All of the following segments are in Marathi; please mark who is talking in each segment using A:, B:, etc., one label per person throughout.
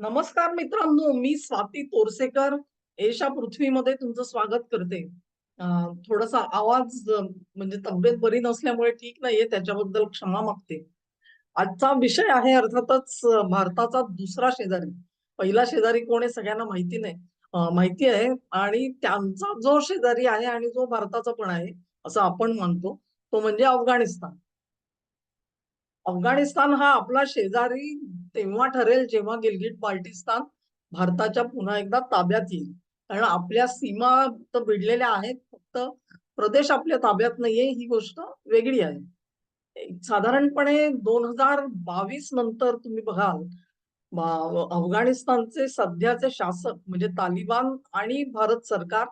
A: नमस्कार मित्रांनो मी स्वाती तोरसेकर. एशा पृथ्वीमध्ये तुमचं स्वागत करते. थोडासा आवाज म्हणजे तब्येत बरी नसल्यामुळे ठीक नाहीये त्याच्याबद्दल क्षमा मागते. आजचा विषय आहे अर्थातच भारताचा दुसरा शेजारी. पहिला शेजारी कोण आहे सगळ्यांना माहिती नाही. माहिती आहे. आणि त्यांचा जो शेजारी आहे आणि जो भारताचा पण आहे असं आपण मानतो तो म्हणजे अफगाणिस्तान. अफगाणिस्तान हा आपला शेजारी तेव्हा ठरेल जेव्हा गिलगिट बाल्टिस्तान भारताच्या पुन्हा एकदा ताब्यात येईल. कारण आपल्या सीमा तर भिडलेल्या आहेत फक्त प्रदेश आपल्या ताब्यात नाहीये ही गोष्ट वेगळी आहे. साधारणपणे दोन हजार बावीस नंतर तुम्ही बघाल अफगाणिस्तानचे सध्याचे शासक म्हणजे तालिबान आणि भारत सरकार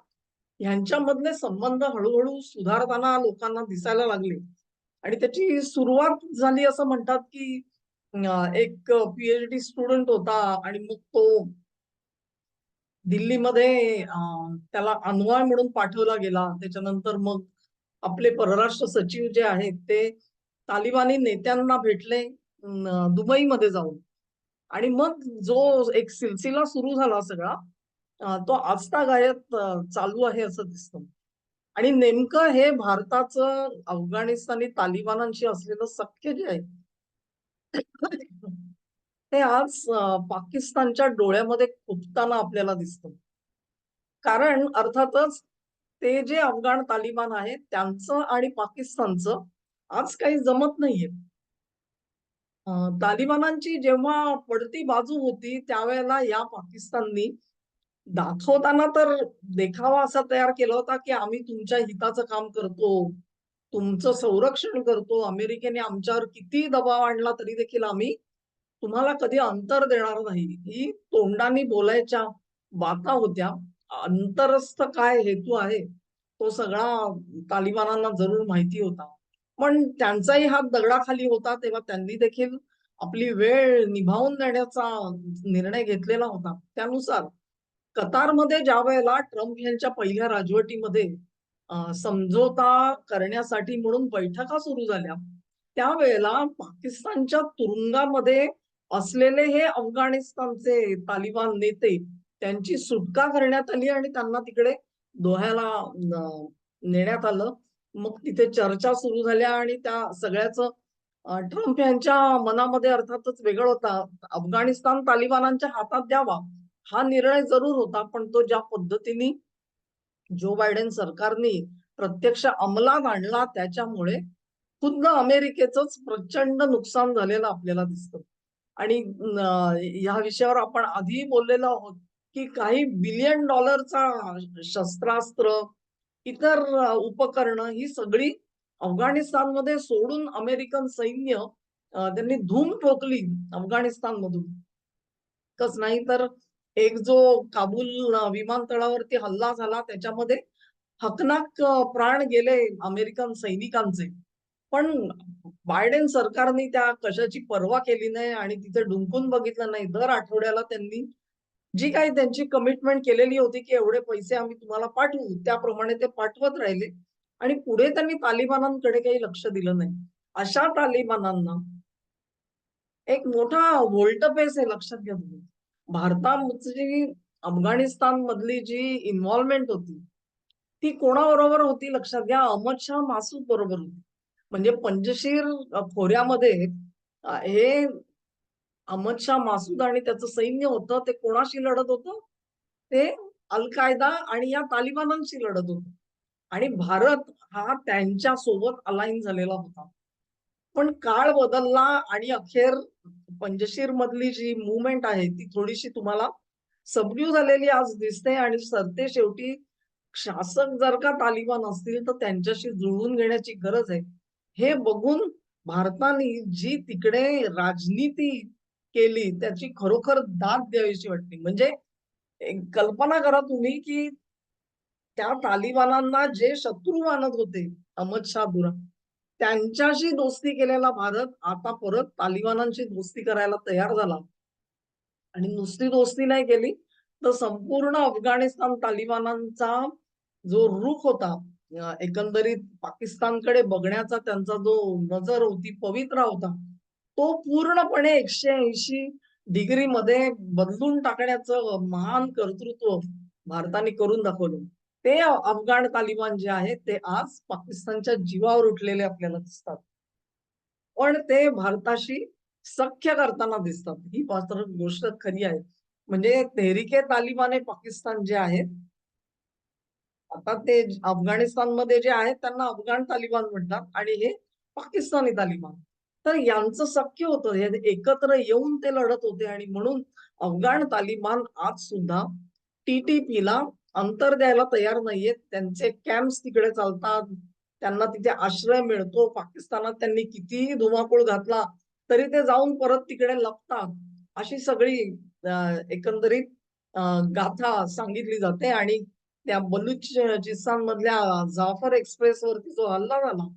A: यांच्यामधले संबंध हळूहळू सुधारताना लोकांना दिसायला लागले. आणि त्याची सुरुवात झाली असं म्हणतात की एक एक पीएचडी स्टुडंट होता आणि मग तो दिल्लीमध्ये त्याला अन्वय म्हणून पाठवला गेला. त्याच्यानंतर मग आपले परराष्ट्र सचिव जे आहेत ते तालिबानी नेत्यांना भेटले दुबईमध्ये जाऊन. आणि मग जो एक सिलसिला सुरू झाला सगळा तो आजता गायत चालू आहे असं दिसतं. आणि नेमकं हे भारताचं अफगाणिस्तानी तालिबानांशी असलेलं सख्य जे आहे ते आज पाकिस्तानच्या डोळ्यामध्ये खुपताना आपल्याला दिसतं. कारण अर्थातच ते जे अफगाण तालिबान आहेत त्यांचं आणि पाकिस्तानचं आज काही जमत नाहीये. तालिबानांची जेव्हा पडती बाजू होती त्यावेळेला या पाकिस्ताननी दाखवताना तर देखावा असा तयार केला होता की आम्ही तुमच्या हिताचं काम करतो. तुमचं संरक्षण करतो. अमेरिकेने आमच्यावर किती दबाव आणला तरी देखील आम्ही तुम्हाला कधी अंतर देणार नाही. ही तोंडाने बोलायच्या बाता होत्या. अंतरस्थ काय हेतू आहे? तो सगळा तालिबानांना जरूर माहिती होता. पण त्यांचाही हात दगडाखाली होता तेव्हा त्यांनी देखील आपली वेळ निभावून देण्याचा निर्णय घेतलेला होता. त्यानुसार कतारमध्ये ज्या वेळेला ट्रम्प यांच्या पहिल्या राजवटीमध्ये समझोता करण्यासाठी म्हणून बैठका सुरू झाल्या. त्यावेळेला पाकिस्तानच्या तुरुंगामध्ये असलेले हे अफगाणिस्तानचे तालिबान नेते त्यांची सुटका करण्यात आली आणि त्यांना तिकडे दोह्याला नेण्यात आलं. मग तिथे चर्चा सुरू झाल्या आणि त्या सगळ्याच ट्रम्प यांच्या मनामध्ये अर्थातच वेगळं होता. अफगाणिस्तान तालिबानांच्या हातात द्यावा हा निर्णय जरूर होता पण तो ज्या पद्धतीने जो बायडेन सरकारने प्रत्यक्ष अंमलात आणला त्याच्यामुळे खुद्द अमेरिकेचंच प्रचंड नुकसान झालेलं आपल्याला दिसतं. आणि या ह्या विषयावर आपण आधी बोललेलो आहोत की काही बिलियन डॉलरचा शस्त्रास्त्र इतर उपकरणं ही सगळी अफगाणिस्तानमध्ये सोडून अमेरिकन सैन्य त्यांनी धूम ठोकली अफगाणिस्तानमधून. कच नाही तर एक जो काबूल विमानतळावरती हल्ला झाला. त्याच्यामध्ये हकनाक प्राण गेले अमेरिकन सैनिकांचे. पण बायडेन सरकारने त्या कशाची पर्वा केली नाही आणि तिथे डुंकून बघितलं नाही. दर आठवड्याला त्यांनी जी काही त्यांची कमिटमेंट केलेली होती की एवढे पैसे आम्ही तुम्हाला पाठवू त्याप्रमाणे ते पाठवत राहिले. आणि पुढे त्यांनी तालिबानांकडे काही लक्ष दिलं नाही. अशा तालिबानांना एक मोठा व्होल्टपेस आहे लक्षात घ्या तुम्ही भारताची अफगाणिस्तान मधली जी इन्व्हॉल्वमेंट होती ती कोणाबरोबर होती लक्षात घ्या? अहमद शाह मासूद बरोबर होती. म्हणजे पंजशीर खोऱ्यामध्ये हे अहमद शाह मासूद आणि त्याचं सैन्य होतं ते कोणाशी लढत होतं? ते अल कायदा आणि या तालिबानांशी लढत होतं. आणि भारत हा त्यांच्यासोबत अलाइन झालेला होता. पण काळ बदलला आणि अखेर पंजशीर मधली जी मुवमेंट आहे ती थोडीशी तुम्हाला सबड्यू झालेली आज दिसते आणि सरते शेवटी शासक जर का तालिबान असतील तर त्यांच्याशी जुळवून घेण्याची गरज आहे. हे बघून भारताने जी तिकडे राजनीती केली त्याची खरोखर दाद द्यावीशी वाटते म्हणजे एक कल्पना करा तुम्ही की त्या तालिबानांना जे शत्रू मानत होते अहमद शाह दुरा त्यांच्याशी दोस्ती केलेला भारत आता परत तालिबानांशी दोस्ती करायला तयार झाला. आणि नुसती दोस्ती नाही केली तर संपूर्ण अफगाणिस्तान तालिबानांचा जो रुख होता एकंदरीत पाकिस्तानकडे बघण्याचा त्यांचा जो नजर होती पवित्रा होता तो पूर्णपणे एकशे ऐंशी डिग्रीमध्ये बदलून टाकण्याचं महान कर्तृत्व भारताने करून दाखवलं. ते अफगाण तालिबान जे आहे ते आज पाकिस्तानच्या जीवावर उठलेले आपल्याला दिसतात. पण ते भारताशी सख्य करताना दिसतात. ही मात्र गोष्ट खरी आहे. म्हणजे तेहरिके तालिबान पाकिस्तान जे आहेत आता ते अफगाणिस्तानमध्ये जे आहेत त्यांना अफगाण तालिबान म्हणतात आणि हे पाकिस्तानी तालिबान. तर यांचं सख्य होतं. हे एकत्र येऊन ते लढत होते आणि म्हणून अफगाण तालिबान आज सुद्धा टीटीपीला अंतर द्यायला तयार नाहीयेत. त्यांचे कॅम्प्स तिकडे चालतात. त्यांना तिथे आश्रय मिळतो. पाकिस्तानात त्यांनी कितीही धुमाकूळ घातला तरी ते जाऊन परत तिकडे लपतात. अशी सगळी एकंदरीत गाथा सांगितली जाते आणि त्या बलुचिस्तान मधल्या जाफर एक्सप्रेस वरती जो हल्ला झाला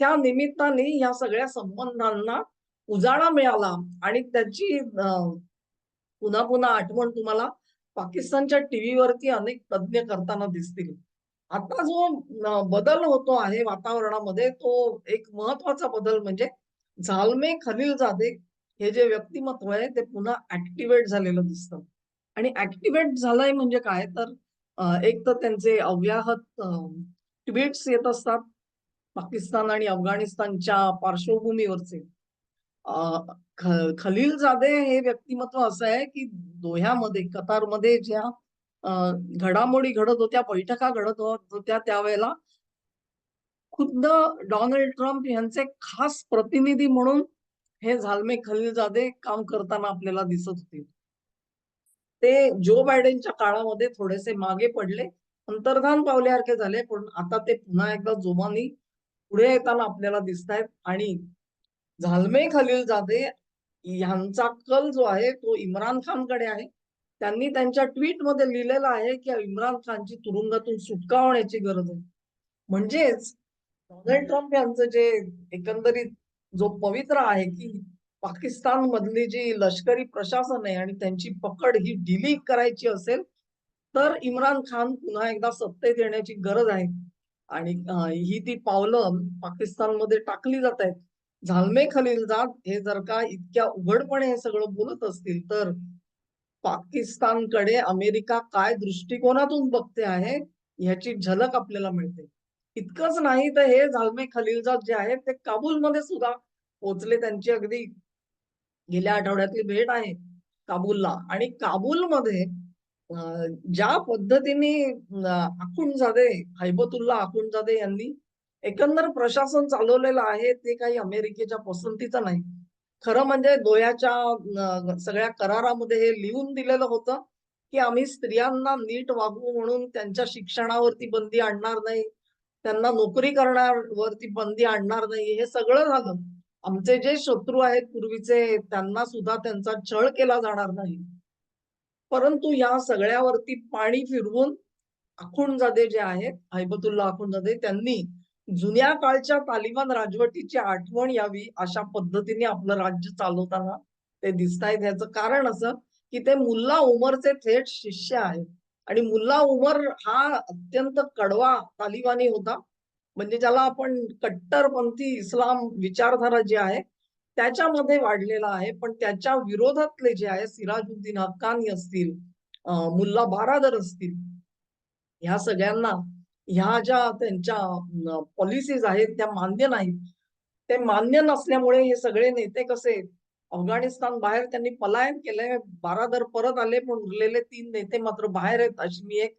A: त्या निमित्ताने या सगळ्या संबंधांना उजाळा मिळाला आणि त्याची पुन्हा पुन्हा आठवण तुम्हाला पाकिस्तानच्या टीव्हीवरती अनेक तज्ज्ञ करताना दिसतील. आता जो बदल होतो आहे वातावरणामध्ये तो एक महत्त्वाचा बदल म्हणजे झालमे खलीलजादे हे जे व्यक्तिमत्व आहे ते पुन्हा ऍक्टिव्हेट झालेलं दिसतं. आणि ऍक्टिव्हेट झालंय म्हणजे काय? तर एक तर त्यांचे अव्याहत ट्विट्स येत असतात पाकिस्तान आणि अफगाणिस्तानच्या पार्श्वभूमीवरचे. खलील जादे हे व्यक्तिमत्व असं आहे की दोह्यामध्ये कतारमध्ये ज्या घडामोडी घडत होत्या बैठका घडत होत्या त्यावेळेला खुद्द डोनाल्ड ट्रम्प यांचे खास प्रतिनिधी म्हणून हे झालमे खलीलजादे काम करताना आपल्याला दिसत होते. ते जो बायडेनच्या काळामध्ये थोडेसे मागे पडले अंतर्धान पावल्यासारखे झाले पण आता ते पुन्हा एकदा जोमानी पुढे येताना आपल्याला दिसत आहेत आणि झालमे खलीलजादे यांचा कल जो आहे तो इम्रान खानकडे आहे. त्यांनी त्यांच्या ट्विटमध्ये लिहिलेलं आहे की इम्रान खानची तुरुंगातून सुटका होण्याची गरज आहे. म्हणजेच डोनाल्ड ट्रम्प यांचं जे एकंदरीत जो पवित्र आहे की पाकिस्तान मधली जी लष्करी प्रशासन आहे आणि त्यांची पकड ही डिली करायची असेल तर इम्रान खान पुन्हा एकदा सत्तेत येण्याची गरज आहे. आणि ही ती पावलं पाकिस्तानमध्ये टाकली जात आहेत. झालमे खलीलजाद हे जर का इतक्या उघडपणे हे सगळं बोलत असतील तर पाकिस्तानकडे अमेरिका काय दृष्टिकोनातून बघते आहे ह्याची झलक आपल्याला मिळते. इतकंच नाही तर हे झालमे खलीलजाद जे आहेत ते काबूलमध्ये सुद्धा पोचले त्यांची अगदी गेल्या आठवड्यातली भेट आहे काबूलला. आणि काबूलमध्ये ज्या पद्धतीने आखुंजादे हैबतुल्ला आखुंजादे यांनी एकंदर प्रशासन चालवलेलं आहे ते काही अमेरिकेच्या पसंतीचं नाही. खरं म्हणजे दोयाच्या सगळ्या करारामध्ये हे लिहून दिलेलं होतं की आम्ही स्त्रियांना नीट वागवू म्हणून त्यांच्या शिक्षणावरती बंदी आणणार नाही त्यांना नोकरी करण्यावरती बंदी आणणार नाही हे सगळं झालं. आमचे जे शत्रू आहेत पूर्वीचे त्यांना सुद्धा त्यांचा छळ केला जाणार नाही. परंतु या सगळ्यावरती पाणी फिरवून आखुणजादे जे आहेत हैबतुल्ला आखुणजादे त्यांनी जुन्या काळच्या तालिबान राजवटीची आठवण यावी अशा पद्धतीने आपलं राज्य चालवताना ते दिसत आहेत याचं कारण असं की ते मुल्ला उमरचे थेट शिष्य आहेत. आणि मुल्ला उमर हा अत्यंत कडवा तालिबानी होता. म्हणजे ज्याला आपण कट्टरपंथी इस्लाम विचारधारा जी आहे त्याच्यामध्ये वाढलेला आहे. पण त्याच्या विरोधातले जे आहे सिराजुद्दीन हक्कानी असतील मुल्ला बारादर असतील ह्या सगळ्यांना ह्या ज्या त्यांच्या पॉलिसीज आहेत त्या मान्य नाहीत. ते मान्य नसल्यामुळे हे सगळे नेते कसे अफगाणिस्तान बाहेर त्यांनी पलायन केलंय बारादर परत आले पण उरलेले तीन नेते मात्र बाहेर आहेत अशी मी एक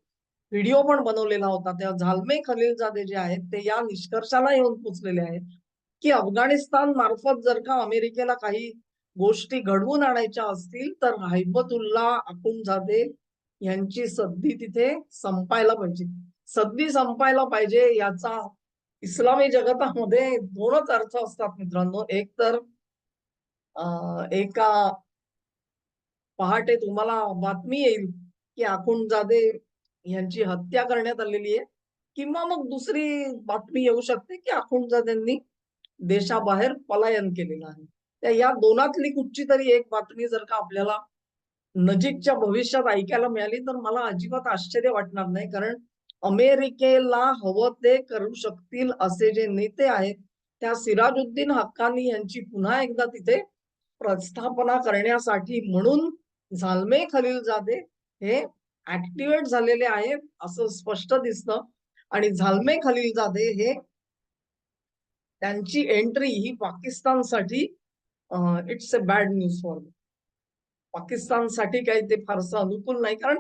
A: व्हिडिओ पण बनवलेला होता. त्या झालमे खलीलजादे जे आहेत ते या निष्कर्षाला येऊन पोचलेले आहेत की अफगाणिस्तान मार्फत जर का अमेरिकेला काही गोष्टी घडवून आणायच्या असतील तर हैबतुल्ला अकुंजादे यांची सद्दी तिथे संपायला पाहिजे. सद्दी संपायला पाहिजे याचा इस्लामी जगतामध्ये दोनच अर्थ असतात मित्रांनो. एक तर एका पहाटे तुम्हाला बातमी येईल की आखुंडजादे यांची हत्या करण्यात आलेली आहे. किंवा मग दुसरी बातमी येऊ शकते की आखुंजादेंनी देशाबाहेर पलायन केलेलं आहे. त्या या दोनातली कुठची तरी एक बातमी जर का आपल्याला नजीकच्या भविष्यात ऐकायला मिळाली तर मला अजिबात आश्चर्य वाटणार नाही. कारण अमेरिकेला हवं ते करू शकतील असे जे नेते आहेत त्या सिराजुद्दीन हक्कानी यांची पुन्हा एकदा तिथे प्रस्थापना करण्यासाठी म्हणून झालमे खलीलजादे हे ऍक्टिव्हेट झालेले आहेत असं स्पष्ट दिसतं. आणि झालमे खलीलजादे हे त्यांची एंट्री ही पाकिस्तानसाठी it's a bad news for पाकिस्तानसाठी काही ते फारसं अनुकूल नाही कारण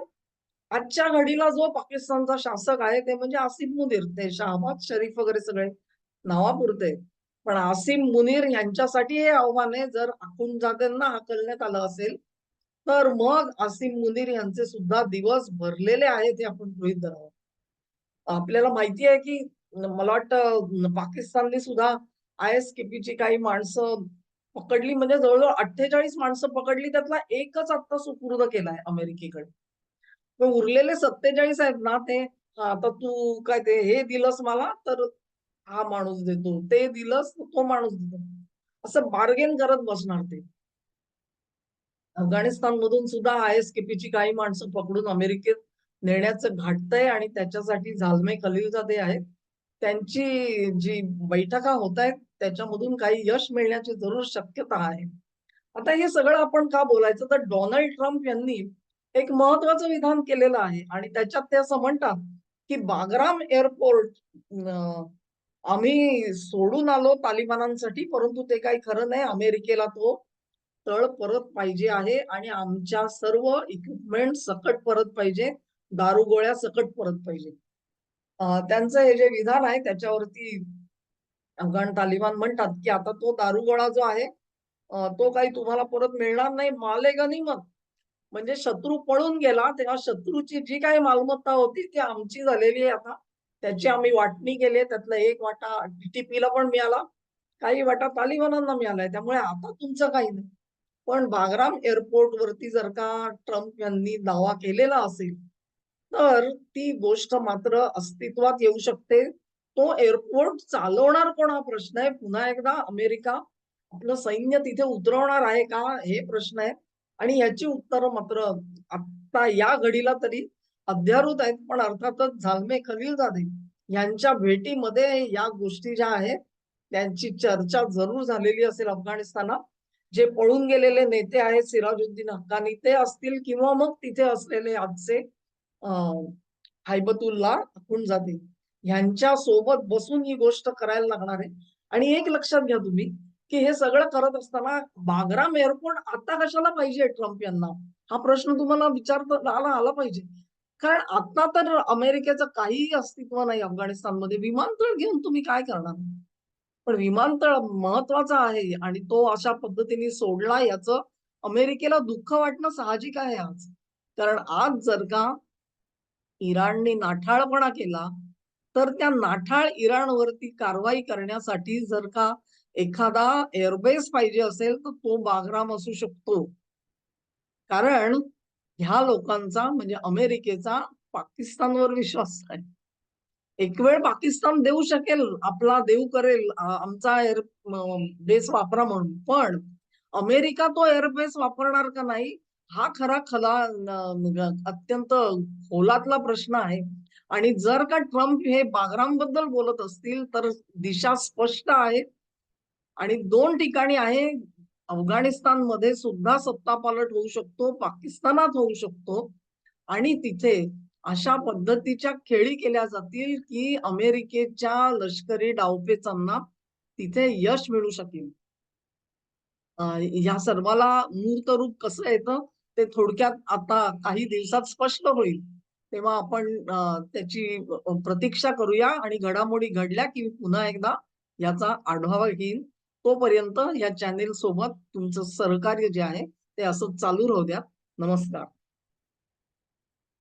A: आजच्या घडीला जो पाकिस्तानचा शासक आहे ते म्हणजे आसिफ मुनीर. ते शहाबाज शरीफ वगैरे सगळे नावापुरते. पण आसिम मुनीर यांच्यासाठी हे आव्हान आहे जर अखुंजादेंना हाकलण्यात आलं असेल तर मग आसिम मुनीर यांचे सुद्धा दिवस भरलेले आहेत हे आपण गृहित धरावं. आपल्याला माहिती आहे की मला वाटतं पाकिस्तानने सुद्धा आय एस केपीची काही माणसं पकडली म्हणजे जवळजवळ अठ्ठेचाळीस माणसं पकडली त्यातला एकच आता सुपूर्द केलाय अमेरिकेकडे. उरलेले सत्तेचाळीस आहेत ना ते आता तू काय ते हे दिलंस मला तर हा माणूस देतो. ते दिलंस तो माणूस देतो. असं बार्गेन करत बसणार ते. अफगाणिस्तान मधून सुद्धा आय एस केपीची काही माणसं पकडून अमेरिकेत नेण्याचं घाटतंय आणि त्याच्यासाठी झालमे खलीलजादे आहेत. त्यांची जी बैठका होत आहेत त्याच्यामधून काही यश मिळण्याची जरूर शक्यता आहे. आता हे सगळं आपण का बोलायचं? तर डोनाल्ड ट्रम्प यांनी एक महत्वाचं विधान केलेलं आहे. आणि त्याच्यात ते असं म्हणतात की बागराम एअरपोर्ट आम्ही सोडून आलो तालिबानांसाठी परंतु ते काही खरं नाही. अमेरिकेला तो तळ परत पाहिजे आहे आणि आमच्या सर्व इक्विपमेंट सकट परत पाहिजे दारुगोळ्या सकट परत पाहिजे. त्यांचं हे जे विधान आहे त्याच्यावरती अफगाण तालिबान म्हणतात की आता तो दारुगोळा जो आहे तो काही तुम्हाला परत मिळणार नाही. माले मग म्हणजे शत्रू पळून गेला तेव्हा शत्रूची जी काही मालमत्ता होती ती आमची झालेली आहे आता. त्याची आम्ही वाटणी केली त्यातला एक वाटा टीटीपीला पण मिळाला. काही वाटा तालिबानांना मिळालाय त्यामुळे आता तुमचं काही नाही. पण बागराम एअरपोर्ट वरती जर का ट्रम्प यांनी दावा केलेला असेल तर ती गोष्ट मात्र अस्तित्वात येऊ शकते. तो एअरपोर्ट चालवणार कोण हा प्रश्न आहे? पुन्हा एकदा अमेरिका आपलं सैन्य तिथे उतरवणार आहे का? हे प्रश्न आहे. आणि याची उत्तरं मात्र आता या घडीला तरी अध्यारूत आहेत पण अर्थातच झालमे खलीलजादे यांच्या भेटीमध्ये या गोष्टी ज्या आहेत त्यांची चर्चा जरूर झालेली असेल अफगाणिस्तानात. जे पळून गेलेले नेते आहेत सिराजुद्दीन हक्कानी ते असतील किंवा मग तिथे असलेले आजचे हायबतुल्ला जाते ह्यांच्या सोबत बसून ही गोष्ट करायला लागणार आहे. आणि एक लक्षात घ्या तुम्ही की हे सगळं करत असताना बागराम एअरपोर्ट आता कशाला पाहिजे ट्रम्प यांना? हा प्रश्न तुम्हाला विचारता आला आला पाहिजे. कारण आता तर अमेरिकेचं काहीही अस्तित्व नाही अफगाणिस्तानमध्ये. विमानतळ घेऊन तुम्ही काय करणार? पण विमानतळ महत्त्वाचा आहे आणि तो अशा पद्धतीने सोडला याचं अमेरिकेला दुःख वाटणं साहजिक आहे आज. कारण आज जर का इराणने नाठाळपणा केला तर त्या नाठाळ इराणवरती कारवाई करण्यासाठी जर का एखादा एअरबेस पाहिजे असेल तर तो बागराम असू शकतो. कारण ह्या लोकांचा म्हणजे अमेरिकेचा पाकिस्तानवर विश्वास आहे. एक वेळ पाकिस्तान देऊ शकेल आपला देऊ करेल आमचा एअर बेस वापरा म्हणून. पण अमेरिका तो एअरबेस वापरणार का नाही हा खरा खला अत्यंत खोलातला प्रश्न आहे. आणि जर का ट्रम्प हे बागरामबद्दल बोलत असतील तर दिशा स्पष्ट आहे. आणि दोन ठिकाणी आहे अफगाणिस्तानमध्ये सुद्धा सत्ता पालट होऊ शकतो पाकिस्तानात होऊ शकतो. आणि तिथे अशा पद्धतीच्या खेळी केल्या जातील की अमेरिकेच्या लष्करी डावपेचांना तिथे यश मिळू शकेल. या सर्वाला मूर्त रूप कसं येतं ते थोडक्यात आता काही दिवसात स्पष्ट होईल. तेव्हा आपण त्याची प्रतीक्षा करूया आणि घडामोडी घडल्या की पुन्हा एकदा याचा आढावा घेईन तोपर्यंत या चॅनेल सोबत तुमचं सहकार्य जे आहे ते असं चालू राहू द्या. नमस्कार.